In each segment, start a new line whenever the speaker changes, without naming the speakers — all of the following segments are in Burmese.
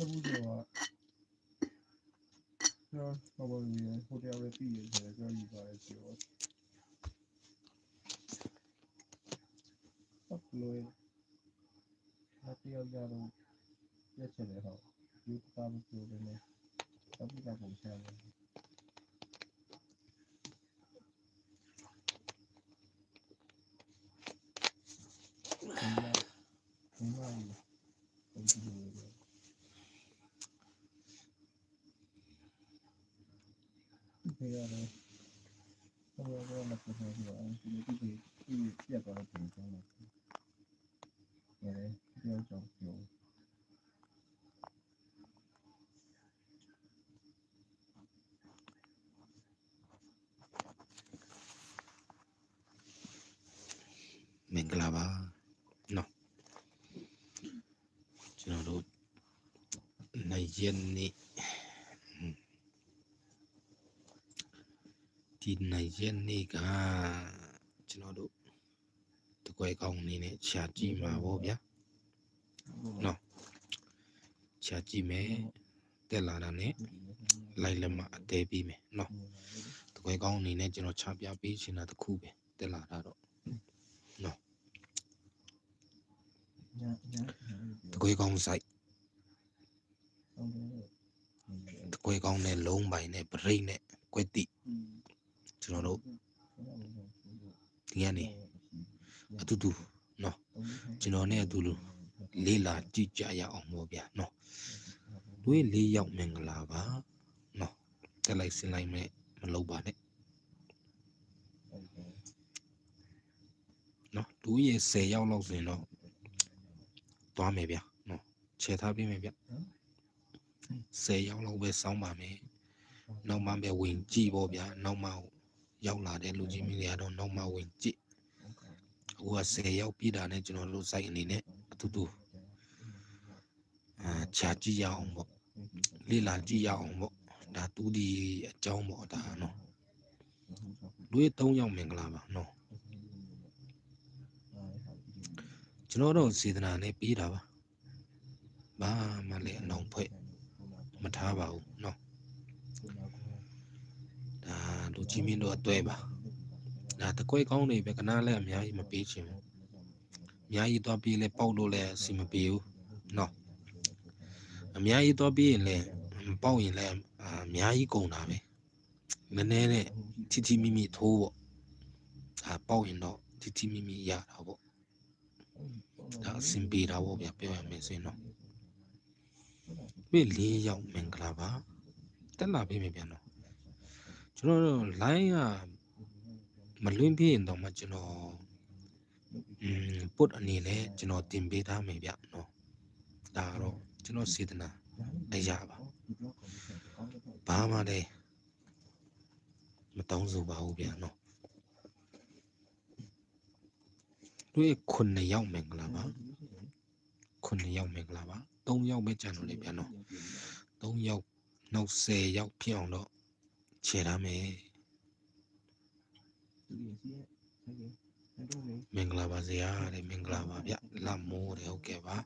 အခုတော့ကျွန်တော်ဘာလို့လဲဟိုတယ်ရဲ့ပြည်ရဲ့ဆိုတော့ယူပါရဲ့ဆိုတော့ပ်လို့အတေးရတော့ရက်ချင်တယ်ဟောယူပါမလို့လည်းတော့ဒီကပုံစံ မဖြစ်ဘူးကွာဒီလိုဒီဒီပြတ်သွားတဲ့ပုံစံနဲ့ရတယ်ပြောကြောင်ပြော
မင်္ဂလာပါနော်ကျွန်တော်တို့နိုင်ရက်နေ့ 22ရက်နေ့ကကျွန်တော်တို့တကွယ်ကောင်းအနေနဲ့ရှာကြည့်မှာပေါ့ဗျာနော်ရှာကြည့်မယ်တက်လာတာနဲ့လိုက်လက်မအသေးပြီးမယ်နော်တကွယ်ကောင်းအနေနဲ့ကျွန်တော်ချပြပေးချင်တာတစ်ခုပဲတက်လာတာတော့
နော်
တကွယ်ကောင်းဆိုင်
တကွယ်
ကောင်းနဲ့လုံးပိုင်နဲ့ဗရိတ်နဲ့ကွက်တိ ကျွန်တော်တို့ဒီကနေအတူတူနော်ကျွန်တော်နဲ့အတူတူလေးလာကြည့်ကြရအောင်ပေါ့ဗျာနော်တို့လေးယောက်မင်္ဂလာပါနော်တက်လိုက်ဆင်းလိုက်မဲ့မလုပ်ပါနဲ့နော်တို့ရဲ့10ယောက်လောက်ဆိုရင်တော့သွားမယ်ဗျာနော်ခြေထားပေးမယ်ဗျ10ယောက်လောက်ပဲစောင်းပါမယ်နောက်မှပဲဝင်ကြည့်ပေါ့ဗျာနောက်မှ ရောက်လာတဲ့လူကြီးမင်းတွေကတော့နောက်မှဝင်ကြည့်အခုက10ယောက်ပြည့်တာနဲ့ကျွန်တော်တို့စိုက်အနေနဲ့အတူတူအာခြာကြည့်ရအောင်ပေါ့လေးလာကြည့်ရအောင်ပေါ့ဒါတူဒီအကြောင်းပေါ့ဒါနော်လူရဲ့3ယောက်မင်္ဂလာပါနော်ကျွန်တော်တို့စေတနာနဲ့ပြီးတာပါဘာမှလည်းအနောင်ဖွဲ့မထားပါဘူးနော် ဒါလူကြီးမင်းတို့အတွေ့ပါဒါတကွဲကောင်းနေပဲကနားလည်းအများကြီးမပေးချင်ဘူးအများကြီးသွားပြီးလဲပေါက်လို့လည်းအစီမပြေဘူးနော်အများကြီးသွားပြီးရင်လည်းမပေါက်ရင်လည်းအာအများကြီးကုန်တာပဲနည်းနည်းနဲ့ထိထိမိမိထိုးပေါ့ဒါပေါက်ရင်တော့ထိထိမိမိရတာပေါ့ဒါအဆင်ပြေတာပေါ့ဗျပြောရမယ်ဆိုရင်တော့ပြီလေးယောက်မင်္ဂလာပါတက်လာပြီမြပြန်တော့ ကျွန်တော်တို့ line ကမလွင့်ပြရင်တော့မှကျွန်တော်อืมပုတ်အနေနဲ့ကျွန်တော်တင်ပေးထားမယ်ဗျနော်ဒါကတော့ကျွန်တော်စေတနာအရာပါဘာမှလည်းမတောင်းဆိုပါဘူးဗျာနော်တို့ခုနှစ်ယောက်မင်္ဂလာပါခုနှစ်ယောက်မင်္ဂလာပါသုံးယောက်ပဲကြံလို့လေဗျာနော်သုံးယောက်နောက်10ယောက်ဖြစ်အောင်တော့ ခြေထားမယ်မင်္ဂလာပါဇရာတဲ့မင်္ဂလာပါဗျလမိုးတဲ့ဟုတ်ကဲ့ပါ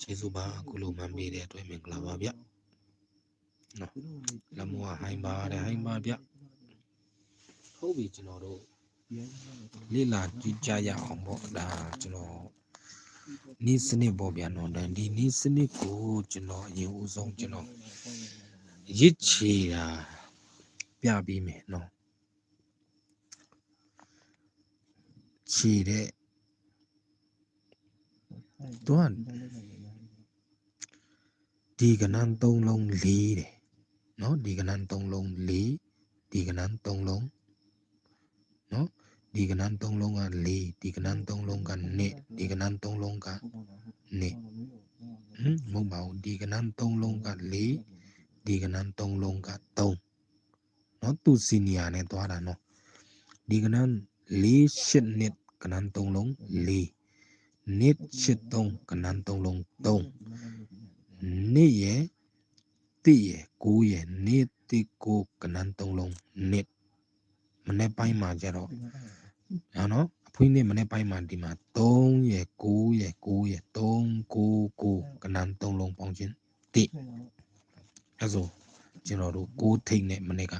ကျေးဇူးပါအခုလိုမှန်ပေးတဲ့အတွက်မင်္ဂလာပါဗျနော်လမိုးကဟိုင်းပါတဲ့ဟိုင်းပါဗျဟုတ်ပြီကျွန်တော်တို့လိလာကြည့်ကြရအောင်ပေါ့ဒါကျွန်တော်နီးစနစ်ပေါ့ဗျာနော်ဒါဒီနီးစနစ်ကိုကျွန်တော်အရင်ဦးဆုံးကျွန်တော်ရစ်ချီတာ ပြပြီးမယ်နော်ခြေတဲ့သူကဒီကနန်းသုံးလုံးလေးတယ်နော်ဒီကနန်းသုံးလုံးလေးဒီကနန်းသုံးလုံးနော်ဒီကနန်းသုံးလုံးကလေးဒီကနန်းသုံးလုံးကနှစ်ဒီကနန်းသုံးလုံးကနှစ်ဟမ်မဟုတ်ပါဘူးဒီကနန်းသုံးလုံးကလေးဒီကနန်းသုံးလုံးက3 နော်သူစီနီယာနဲ့သွားတာနော်ဒီကနန်းလေးရှစ်နှစ်ကနန်းသုံးလုံးလေးနှစ်ရှစ်သုံးကနန်းသုံးလုံး3နှစ်ရဲ့တိရဲ့ကိုးရဲ့နှစ်တိကိုကနန်းသုံးလုံးနှစ်မနေ့ပိုင်းမှာကျတော့နော်နော်အဖွင့်နေ့မနေ့ပိုင်းမှာဒီမှာ3ရဲ့9ရဲ့9ရဲ့3 9 9ကနန်း3လုံးပေါင်းချင်းတိအဲဆို ကျွန်တော်တို့ကိုးထိတ်နဲ့မနေ့က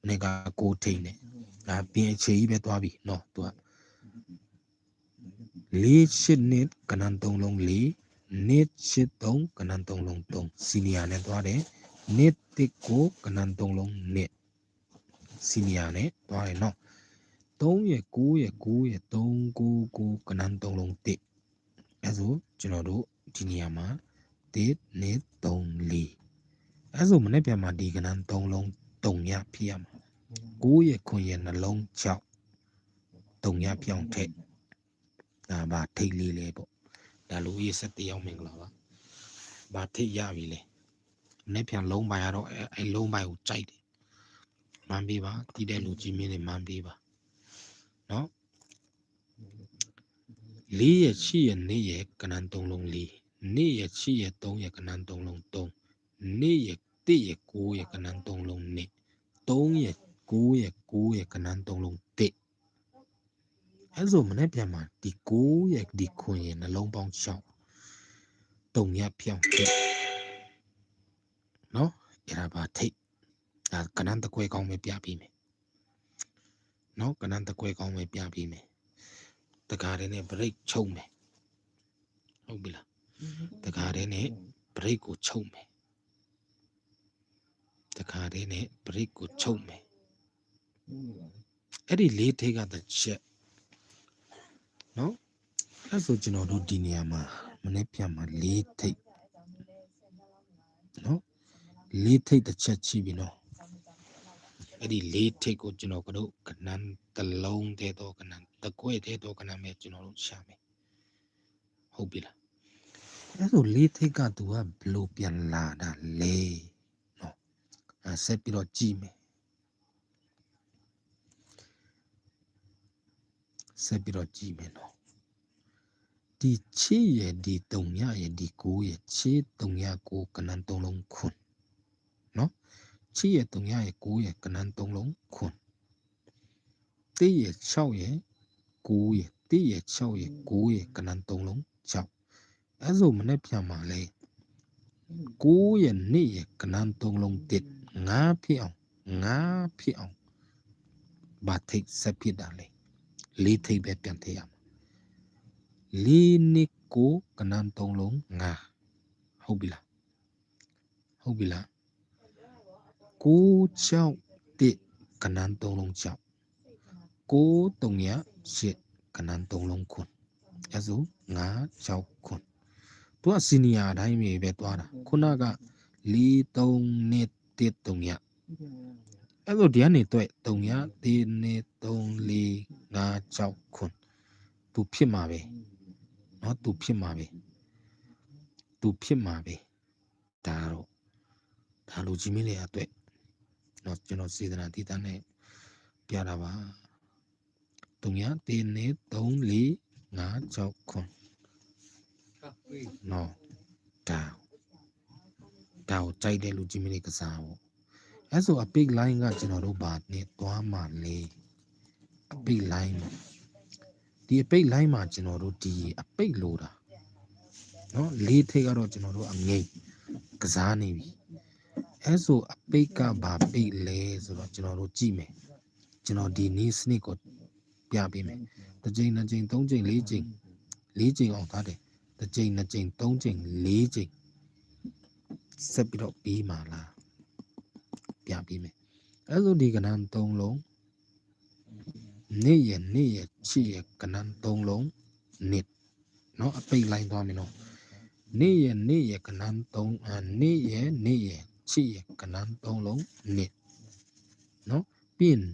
မနေ့ကကိုးထိတ်နဲ့ဒါပြင်အခြေကြီးပဲသွားပြီเนาะသူကလေးရှစ်နှစ်ကနန်သုံးလုံးလေးနှစ်ရှစ်သုံးကနန်သုံးလုံးသုံးစီနီယာနဲ့သွားတယ်နှစ်တစ်ကိုကနန်သုံးလုံးနှစ်စီနီယာနဲ့သွားတယ်เนาะ3ရဲ့9ရဲ့9ရဲ့3 9 9ကနန်သုံးလုံးတစ်အဲဆိုကျွန်တော်တို့ဒီနေရာမှာတစ်နှစ်3 4 အဲဆိုမနေ့ပြန်မှာဒီကနန်3လုံး3ညဖြစ်ရမှာ9ရဲ့9ရဲ့နှလုံး6 3ညပြောင်းထက်ဒါပါထိတ်လေးလေးပေါ့ဒါလူကြီး7တယောက်မင်္ဂလာပါဘာထိတ်ရပြီလဲမနေ့ပြန်လုံးပိုင်ရတော့အဲအဲလုံးပိုင်ကိုကြိုက်တယ်မှန်ပြီပါတည်တဲ့လူကြီးမင်းတွေမှန်ပြီပါနော်လေးရဲ့ချီရဲ့နေရဲ့ကနန်3လုံးလေးနေရဲ့ချီရဲ့3ရဲ့ကနန်3လုံး3နေရဲ့ တိရဲ့9ရဲ့ကနန်3လုံးနေ3ရဲ့9ရဲ့9ရဲ့ကနန်3လုံးတိအဲဆိုမနေ့ပြန်မှာဒီ9ရဲ့ဒီခွင်ရဲ့နှလုံးပေါင်း6တုံရဖြောင်းတိနော်အဲ့ဒါပါထိတ်ဒါကနန်တကွဲကောင်းပဲပြပြီးမယ်နော်ကနန်တကွဲကောင်းပဲပြပြီးမယ်တကားတဲ့နဲ့ break ချုပ်မယ်ဟုတ်ပြီလားတကားတဲ့နဲ့ break ကိုချုပ်မယ် တခါတည်းနဲ့ break ကိုချုပ်မယ်အဲ့ဒီလေးထိတ်ကတစ်ချက်နော်အဲ့ဆိုကျွန်တော်တို့ဒီနေရာမှာမနေ့ပြန်မှာလေးထိတ်နော်လေးထိတ်တစ်ချက်ချိပြီနော်အဲ့ဒီလေးထိတ်ကိုကျွန်တော်တို့ကနန်းတစ်လုံးတည်းတော့ကနန်းတစ်ကွဲ့တည်းတော့ကနန်းပဲကျွန်တော်တို့ရှာမယ်ဟုတ်ပြီလားအဲ့ဆိုလေးထိတ်ကသူကဘလို့ပြန်လာတာလဲနော်အဲ့ ဆက်ပြီးတော့ကြည့်မယ်ဆက်ပြီးတော့ကြည့်မယ်နော်ဒီချီရဲ့ဒီတုံရရဲ့ဒီကိုရဲ့ချီတုံရကိုကနန်းသုံးလုံးခွန်းနော်ချီရဲ့တုံရရဲ့ကိုရဲ့ကနန်းသုံးလုံးခွန်းတေးရဲ့6ရဲ့ကိုရဲ့တေးရဲ့6ရဲ့ကိုရဲ့ကနန်းသုံးလုံး6အဲဆိုမနေ့ပြန်มาလဲကိုရဲ့နေ့ရဲ့ကနန်းသုံးလုံးတစ် ငါဖြစ်အောင်ငါဖြစ်အောင်ဘာထိတ်ဆက်ဖြစ်တာလဲလေးထိတ်ပဲပြန်ထည့်ရမှာလေးနှစ်ကိုကနန်းသုံးလုံးငါဟုတ်ပြီလားဟုတ်ပြီလားကိုချောက်တစ်ကနန်းသုံးလုံးချောက်ကိုတုံရရှစ်ကနန်းသုံးလုံးခွန်းအဲဆိုငါချောက်ခွန်းသူကစီနီယာအတိုင်းပဲသွားတာခုနကလေးသုံးနှစ် တစ်တုံရအဲ့လိုဒီကနေတွေ့တုံရဒီနေ3 4 5 6ခွန်းသူဖြစ်မှာပဲเนาะသူဖြစ်မှာပဲသူဖြစ်မှာပဲဒါတော့ဒါလူကြီးမင်းတွေအတွက်เนาะကျွန်တော်စေတနာတည်တန်းနဲ့ပြတာပါတုံရဒီနေ3 4 5 6ခွန်းเนาะဒါ ဒါကိုကြိုက်တဲ့လူကြီးမင်းတွေကစားပေါ့အဲဆိုအပိတ် line ကကျွန်တော်တို့ဘာနဲ့သွားမှလဲအပိတ် line မှာဒီအပိတ် line မှာကျွန်တော်တို့ဒီအပိတ်လိုတာနော်လေးထိပ်ကတော့ကျွန်တော်တို့အငိမ့်ကစားနေပြီအဲဆိုအပိတ်ကဘာပိတ်လဲဆိုတော့ကျွန်တော်တို့ကြည့်မယ်ကျွန်တော်ဒီနီးစနစ်ကိုပြပေးမယ်တစ်ချိန်နှစ်ချိန်သုံးချိန်လေးချိန်လေးချိန်အောင်သားတယ်တစ်ချိန်နှစ်ချိန်သုံးချိန်လေးချိန် ဆက်ပြီးတော့ပြီးမှလားပြပေးမယ်အဲဆိုဒီကဏ္ဍ၃လုံးနေ့ရနေ့ရချစ်ရကဏ္ဍ၃လုံးနေ့เนาะအပိတ်လိုက်သွားမယ်နော်နေ့ရနေ့ရကဏ္ဍ၃အနေ့ရနေ့ရချစ်ရကဏ္ဍ၃လုံးနေ့เนาะပြီးရင်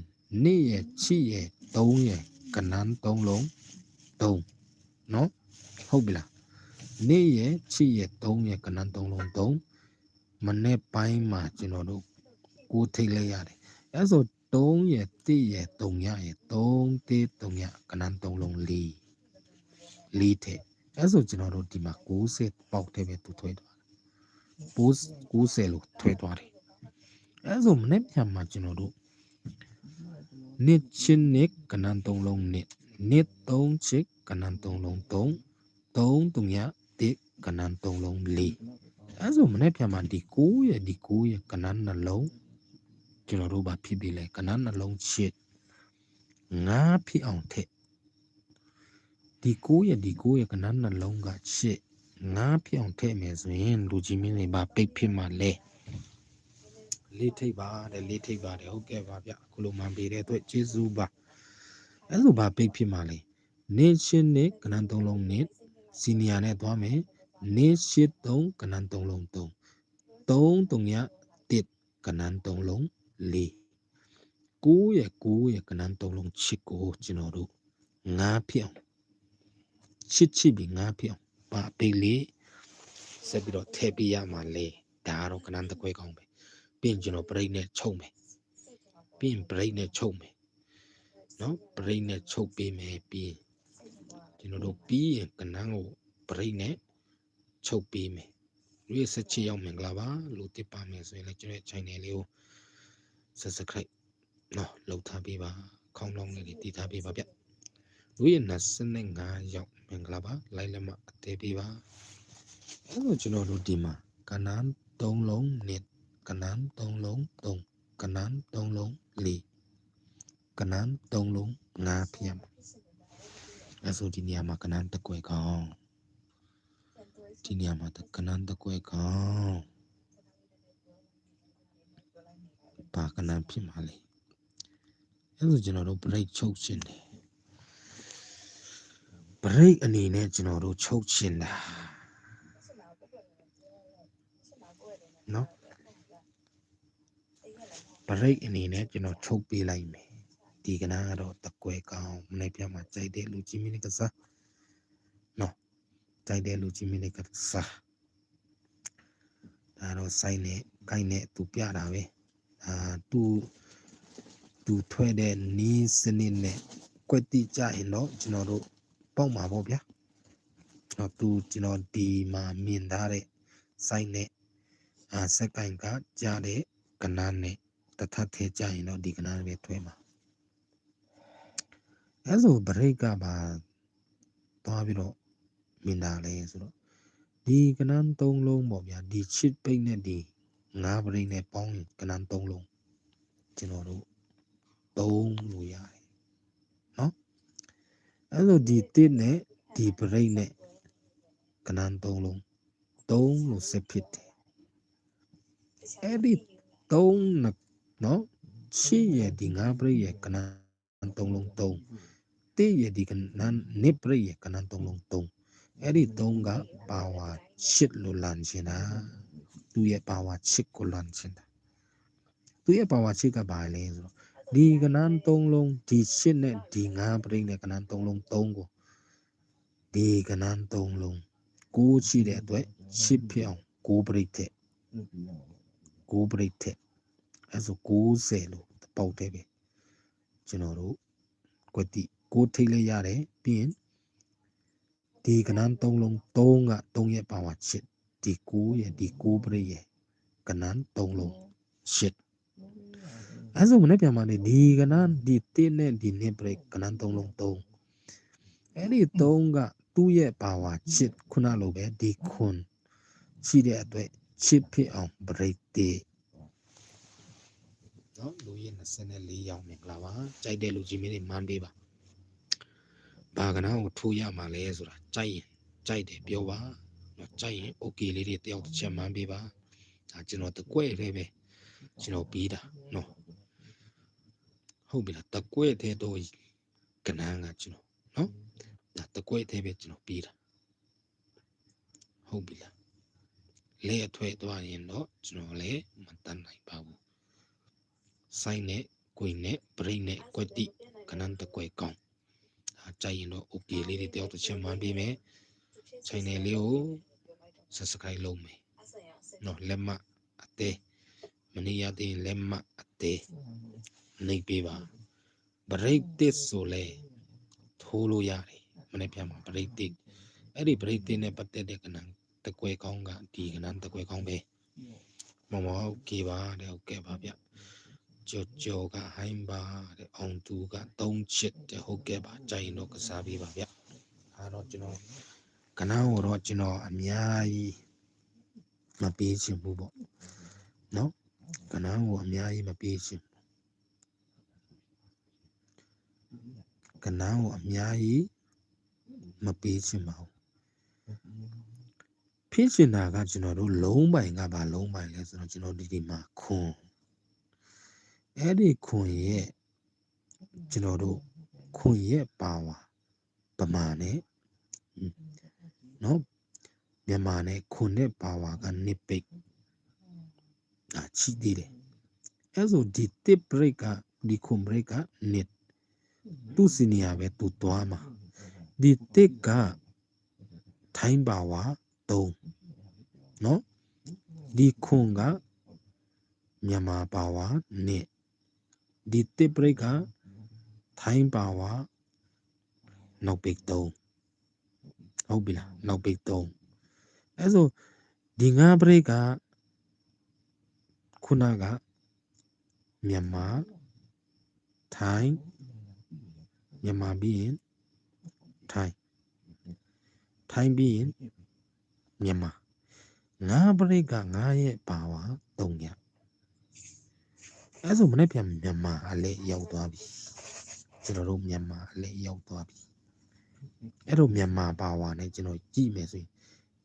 နေ့ရချစ်ရ၃ရကဏ္ဍ၃လုံး၃เนาะဟုတ်ပြီလားနေ့ရချစ်ရ၃ရကဏ္ဍ၃လုံး၃ မနေ့ပိုင်းမှာကျွန်တော်တို့ကိုထိတ်လိုက်ရတယ်အဲဆို3ရဲ့1ရဲ့3ရရဲ့3 1 3ရကနန်း3လုံး4 4ထည့်အဲဆိုကျွန်တော်တို့ဒီမှာ60ပေါက်တဲ့ပဲသူထွဲသွားတယ်90လို့ထွဲသွားတယ်အဲဆိုမနေ့ပြန်မှာကျွန်တော်တို့နှစ်ချင်းနှစ်ကနန်း3လုံးနှစ်နှစ်3ချစ်ကနန်း3လုံး3 3 3ရ1ကနန်း3လုံး4 အဲအဲဆိုမနေ့ပြန်မှာဒီ9ရဲ့ဒီ9ရဲ့ကနန်းနှလုံးကျွန်တော်တို့ဗာဖြစ်ပြီလေကနန်းနှလုံးချစ်ငါဖြစ်အောင်ထက်ဒီ9ရဲ့ဒီ9ရဲ့ကနန်းနှလုံးကချစ်ငါဖြစ်အောင်ထည့်မယ်ဆိုရင်လူကြီးမင်းတွေဗာပိတ်ဖြစ်မှာလဲလေးထိပ်ပါတဲ့လေးထိပ်ပါတယ်ဟုတ်ကဲ့ပါဗျအခုလိုမှန်ပေးတဲ့အတွက်ကျေးဇူးပါအဲဆိုဗာပိတ်ဖြစ်မှာလဲနေချင်းနဲ့ကနန်းသုံးလုံးနဲ့စီနီယာနဲ့သွားမယ် နေရှိ3ကနန်း3လုံး3 3 3ရ1ကနန်း3လုံး4 9ရဲ့9ရဲ့ကနန်း3လုံးချစ်ကိုကျွန်တော်တို့9ဖြစ်အောင်ချစ်ချစ်ပြီး9ဖြစ်အောင်ပါပိတ်လေးဆက်ပြီးတော့ထည့်ပြရမှာလေဒါကတော့ကနန်းတကွဲကောင်းပဲပြီးရင်ကျွန်တော်ပြိတ်နဲ့ချုပ်မယ်ပြီးရင်ပြိတ်နဲ့ချုပ်မယ်နော်ပြိတ်နဲ့ချုပ်ပေးမယ်ပြီးရင်ကျွန်တော်တို့ပြီးရင်ကနန်းကိုပြိတ်နဲ့ ချုပ်ပေးမယ်လူရဲ့ဆက်ချစ်ရောက်မင်္ဂလာပါလူတစ်ပါမယ်ဆိုရင်လည်းကျွန်တော်ရဲ့ channel လေးကို subscribe နော်လုပ်ထားပေးပါခေါင်းလောင်းလေးတွေတည်ထားပေးပါဗျလူရဲ့25ရောက်မင်္ဂလာပါလိုက်လက်မအသေးပေးပါအဲလိုကျွန်တော်တို့ဒီမှာကနန်း3လုံးနဲ့ကနန်း3လုံး3ကနန်း3လုံး4ကနန်း3လုံး5ဖြစ်ရမှာအဲဆိုဒီနေရာမှာကနန်းတစ်ကွယ်ကောင်း ဒီနေရာမှာတကနန်းတကွဲကောင်းပါကနန်းဖြစ်မှာလေအဲဆိုကျွန်တော်တို့ break ချုပ်ချင်တယ် break အနေနဲ့ကျွန်တော်တို့ချုပ်ချင်တာနော် break အနေနဲ့ကျွန်တော်ချုပ်ပေးလိုက်မယ်ဒီကနန်းကတော့တကွဲကောင်းမနေ့ပြမှာကြိုက်တဲ့လူကြီးမင်းကစားနော် ကြိုက်တဲ့လူကြီးမင်းကစားဒါတော့စိုက်နဲ့ကိုင်းနဲ့သူပြတာပဲအာသူသူထွက်တဲ့နီးစနစ်နဲ့ကွက်တိကြရင်တော့ကျွန်တော်တို့ပေါက်မှာပေါ့ဗျာတော့သူကျွန်တော်ဒီမှာမြင်ထားတဲ့စိုက်နဲ့အာစက်ကိုင်းကကြားတဲ့ကနားနဲ့တထပ်ထဲကြရင်တော့ဒီကနားပဲထွဲမှာအဲဆိုဘရိတ်ကပါသွားပြီးတော့ မြင်တာလေဆိုတော့ဒီကနန်း၃လုံးပေါ့ဗျာဒီချစ်ပိတ်နဲ့ဒီငါးပရိတ်နဲ့ပေါင်းရင်ကနန်း၃လုံးကျွန်တော်တို့သုံးလို့ရတယ်နော်အဲဆိုဒီတစ်နဲ့ဒီပရိတ်နဲ့ကနန်း၃လုံးသုံးလို့ဆက်ဖြစ်တယ်အဲ့ဒီသုံးနဲ့နော်ချစ်ရဲ့ဒီငါးပရိတ်ရဲ့ကနန်း၃လုံးသုံးတစ်ရဲ့ဒီကနန်းနစ်ပရိတ်ရဲ့ကနန်း၃လုံးသုံး အဲ့ဒီသုံးကပါဝါချစ်လို့လန်ချင်တာသူရဲ့ပါဝါချစ်ကိုလန်ချင်တာသူရဲ့ပါဝါချစ်ကဘာလဲဆိုတော့ဒီကနန်းသုံးလုံးဒီချစ်နဲ့ဒီငါးပရိနဲ့ကနန်းသုံးလုံးသုံးကိုဒီကနန်းသုံးလုံးကိုချစ်တဲ့အတွက်ချစ်ဖြစ်အောင်ကိုပရိတဲ့ကိုပရိတဲ့အဲ့ဆို90လို့ပေါက်တယ်ပဲကျွန်တော်တို့ကွတိကိုထိတ်လဲရတယ်ပြီးရင် ဒီကနန်း၃လုံး3က3ရဲ့ပါဝါချစ်ဒီ9ရဲ့ဒီ9ပရိရဲ့ကနန်း3လုံးရှစ်အဲဆိုမနေ့ပြန်มาနေဒီကနန်းဒီ1နဲ့ဒီ2ပရိကနန်း3လုံး3အဲ့ဒီ3ကသူ့ရဲ့ပါဝါချစ်ခုနလိုပဲဒီခွန်ရှိတဲ့အတွက်ချစ်ဖြစ်အောင်ပရိတေနော်လူရဲ့24ရောင်မင်္ဂလာပါကြိုက်တဲ့လူကြီးမင်းတွေမန်းပေးပါ ဘာကနာကိုထိုးရမှာလဲဆိုတာကြိုက်ရင်ကြိုက်တယ်ပြောပါနော်ကြိုက်ရင် okay လေးတွေတယောက်တစ်ချက်မှန်းပေးပါဒါကျွန်တော်တကွဲ့လေးပဲကျွန်တော်ပြီးတာနော်ဟုတ်ပြီလားတကွဲ့တဲ့တော့ကနန်းကကျွန်တော်နော်ဒါတကွဲ့တဲ့ပဲကျွန်တော်ပြီးတာဟုတ်ပြီလားလဲအထွဲသွားရင်တော့ကျွန်တော်လည်းမတတ်နိုင်ပါဘူးစိုင်းနဲ့ကိုင်နဲ့ပရိတ်နဲ့ကွက်တိကနန်းတကွဲ့ကောင်းဒါ ကြိုက်ရင်တော့ okay လေးတွေတယောက်တစ်ချက်မှန်းပေးမယ် channel လေးကို subscribe လုပ်မယ်နော်လက်မအသေးမနေရသေးရင်လက်မအသေးနှိပ်ပေးပါ break တစ်ဆိုလဲထိုးလို့ရတယ်မနေ့ပြန်မှာ break တစ်အဲ့ဒီ break တစ်နဲ့ပတ်သက်တဲ့ကဏ္ဍတကွဲကောင်းကဒီကဏ္ဍတကွဲကောင်းပဲမမဟုတ်ကေပါတဲ့ဟုတ်ကဲ့ပါဗျ ကြော်ကြော်ကဟိုင်းပါတဲ့အောင်သူကသုံးချစ်တဲ့ဟုတ်ကဲ့ပါကြိုင်တော့ကစားပေးပါဗျအားတော့ကျွန်တော်ကနန်းကိုတော့ကျွန်တော်အများကြီးမပေးချင်ဘူးပေါ့နော်ကနန်းကိုအများကြီးမပေးချင်ကနန်းကိုအများကြီးမပေးချင်ပါဘူးဖြစ်ချင်တာကကျွန်တော်တို့လုံးပိုင်ကပါလုံးပိုင်လဲဆိုတော့ကျွန်တော်ဒီဒီမှာခွန် အဲ့ဒီခွန်ရဲ့ကျွန်တော်တို့ခွန်ရဲ့ပါဝါပမာနဲ့ဟွန်းနော်မြန်မာနဲ့ခွန်နဲ့ပါဝါကနစ်ပိတ်အာချီသေးတယ်အဲ့ဆိုဒီတစ် break ကဒီခွန် break ကနစ်သူ့စီနီယာပဲသူသွားမှာဒီတစ်ကထိုင်းပါဝါ3နော်ဒီခွန်ကမြန်မာပါဝါနဲ့ ဒီတစ် break ကထိုင်းပါဝါနောက်ပိတ်3ဟုတ်ပြီလားနောက်ပိတ်3အဲ့ဆိုဒီငါ break ကခုနကမြန်မာထိုင်းမြန်မာပြီးရင်ထိုင်းထိုင်းပြီးရင်မြန်မာငါ break ကငါရဲ့ပါဝါ3ည အဲ့ဆိုမနေ့ပြန်မြန်မာအလဲရောက်သွားပြီကျွန်တော်တို့မြန်မာအလဲရောက်သွားပြီအဲ့တော့မြန်မာပါဝါနဲ့ကျွန်တော်ကြည့်မယ်ဆိုရင်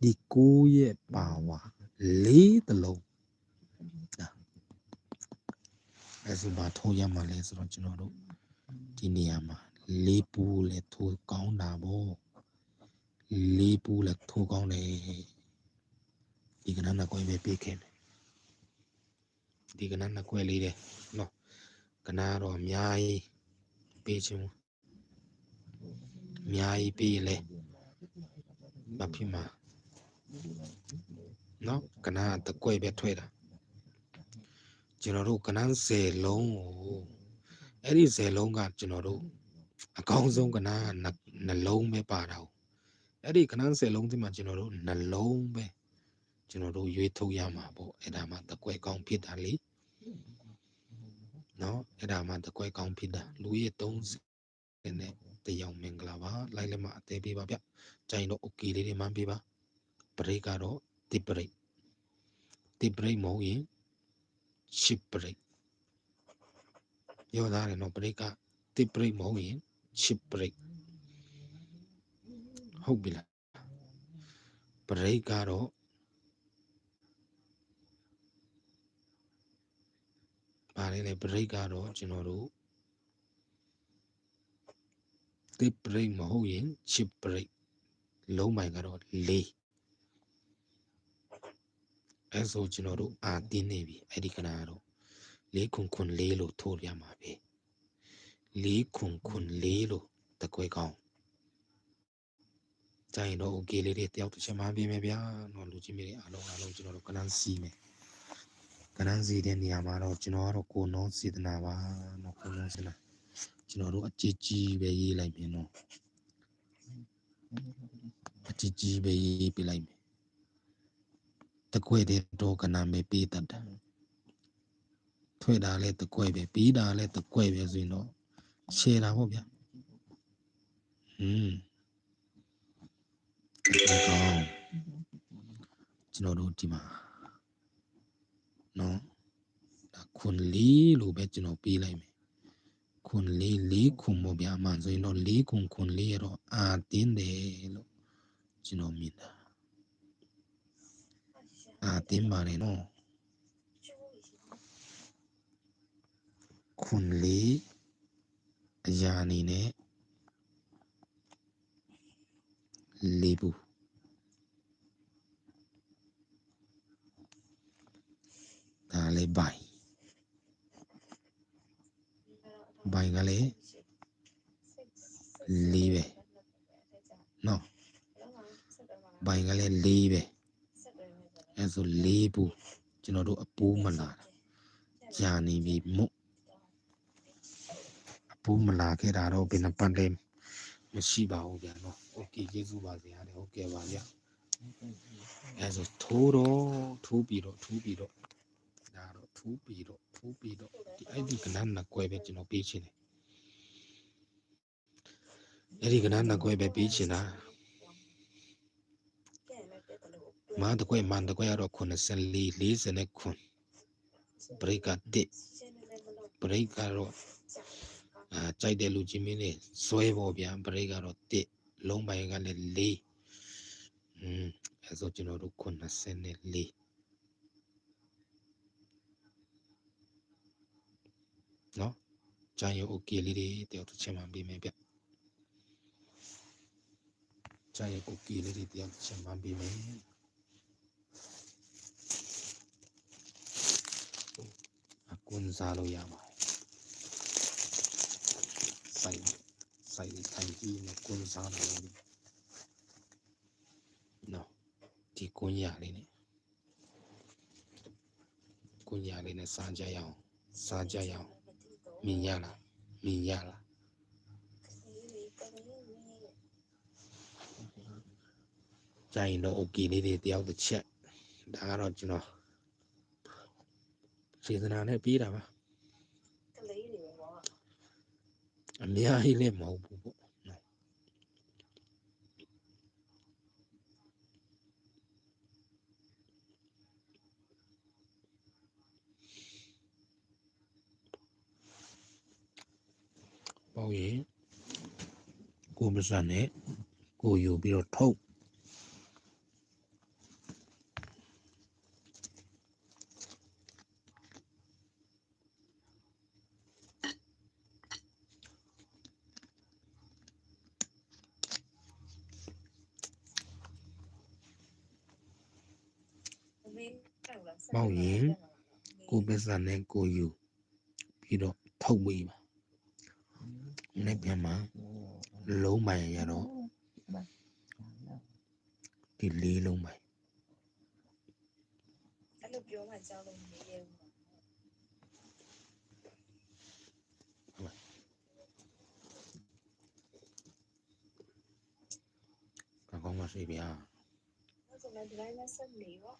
ဒီ6ရဲ့ပါဝါ၄တလုံးဒါအဲ့ဆိုဘာထိုးရမှာလဲဆိုတော့ကျွန်တော်တို့ဒီနေရာမှာလေးပူလဲထိုးကောင်းတာဗောလေးပူလဲထိုးကောင်းတယ်ဒီကနန်းကကွဲပဲပေးခဲ့မယ် ဒီကနန်းကကွဲလေးတယ်နော်ကနာတော့အများကြီးပေးခြင်းဘူးအများကြီးပေးလဲမဖြစ်မှာနော်ကနာတကွဲပဲထွဲတာကျွန်တော်တို့ကနန်း10လုံးကိုအဲ့ဒီ10လုံးကကျွန်တော်တို့အကောင်းဆုံးကနာကနှလုံးပဲပါတာ။အဲ့ဒီကနန်း10လုံးဒီမှာကျွန်တော်တို့နှလုံးပဲကျွန်တော်တို့ရွေးထုတ်ရမှာပေါ့အဲ့ဒါမှတကွဲကောင်းဖြစ်တာလေ နော်အဲ့ဒါမှတကွဲကောင်းဖြစ်တာလူရဲ့30နဲ့တယောက်မင်္ဂလာပါလိုက်လက်မအသေးပေးပါဗျကြိုင်တော့ okay လေးတွေမှန်းပေးပါဘရိတ်ကတော့တစ်ဘရိတ်တစ်ဘရိတ်မဟုတ်ရင်ရှစ်ဘရိတ်ပြောသားတယ်နော်ဘရိတ်ကတစ်ဘရိတ်မဟုတ်ရင်ရှစ်ဘရိတ်ဟုတ်ပြီလားဘရိတ်ကတော့ ဗာလေလေ break ကတော့ကျွန်တော်တို့ tip break မဟုတ်ရင် chip break လုံးပိုင်ကတော့၄အဲဆိုကျွန်တော်တို့အာတင်းနေပြီအဲ့ဒီခဏကတော့၄ခွန်ခွန်၄လို့ထိုးရမှာပဲ၄ခွန်ခွန်၄လို့တကွဲကောင်းကြရင်တော့ okay လေးတွေတယောက်တစ်ချက်မှပေးမယ်ဗျာနော်လူကြီးမေတွေအားလုံးအားလုံးကျွန်တော်တို့ကနန်းစီးမယ် ကနန်းစီတဲ့နေရာမှာတော့ကျွန်တော်ကတော့ကိုနှောစေတနာပါနော်ကိုနှောစေတနာကျွန်တော်တို့အကြည့်ကြီးပဲရေးလိုက်ပြီနော်အကြည့်ကြီးပဲရေးပြလိုက်မယ်တကွဲတဲ့တော့ကနန်းပဲပေးတတ်တာထွေတာလဲတကွဲပဲပြီးတာလဲတကွဲပဲဆိုရင်တော့ရှယ်တာပေါ့ဗျာဟွန်းဒီကောင်ကျွန်တော်တို့ဒီမှာနော်ဒါ ခွန်လေးလို့ပဲကျွန်တော်ပေးလိုက်မယ်ခွန်လေးလေးခွန်ပေါ့ဗျာအမှန်ဆိုရင်တော့လေးခွန်ခွန်လေးရတော့အာတင်းတယ်လို့ကျွန်တော်မြင်တာအာတင်းပါတယ်နော်ခွန်လေးအရာအနေနဲ့လေးဘူးဒါလည်းဘိုင် ဘိုင်ကလည်းလေးပဲနော်ဘိုင်ကလည်းလေးပဲအဲဆိုလေးဘူးကျွန်တော်တို့အပူးမလာတာကြာနေပြီမို့အပူးမလာခဲ့တာတော့ဘယ်နှပတ်လဲမရှိပါဘူးဗျာနော်โอเคကျေးဇူးပါဗျာလေဟုတ်ကဲ့ပါဗျာအဲဆိုထိုးတော့ထိုးပြီးတော့ထိုးပြီးတော့ဒါတော့ထိုးပြီးတော့ ထိုးပြီးတော့ဒီအဲ့ဒီကနန်းနှစ်ကွဲပဲကျွန်တော်ပေးချင်တယ်အဲ့ဒီကနန်းနှစ်ကွဲပဲပေးချင်တာမာတကွဲမာတကွဲကတော့84 40ခွန်ဘရိတ်က1ဘရိတ်ကတော့အာကြိုက်တဲ့လူကြီးမင်းနေဇွဲပေါ့ဗျာဘရိတ်ကတော့1လုံးပိုင်ကလည်း4อืมအဲဆိုကျွန်တော်တို့84 nó, cho yêu ok đi tiểu thực xem hàng bi mẹ biết. Cho yêu ok đi tiểu thực xem hàng bi mẹ quân gia lô ya mà sai sai thành chi mà quân gia lô đi. Nó thì quân nhà lên này. Quân nhà lên là sa gia giàu sa gia giàu မြင်ရလားမြင်ရလားကြရင်တော့ okay လေးတွေတယောက်တစ်ချက်ဒါကတော့ကျွန်တော်စေတနာနဲ့ပြီးတာပါ
ကလေးတွေပေါ့
အများကြီးလည်းမဟုတ်ဘူးပေါ့ နော်ပေါ့ရင်ကိုမစံနဲ့ကိုယူပြီးတော့ထုတ်
မင်းကောက်လာ
ပေါ့ရင်ကိုမစံနဲ့ကိုယူပြီးတော့ထုတ်ပြီးပါ နေ့ပြန်မှာလုံးမိုင်ရတော့ဒီလေးလုံးမိုင်
အဲ့လိုပြောမှကြောက်လို့မရဘူး
ကောင်းကောင်းပါစေဗျာ
အဲ့ဒါဆိုလည်းဒီတိုင်းနဲ့ဆက်နေပေါ့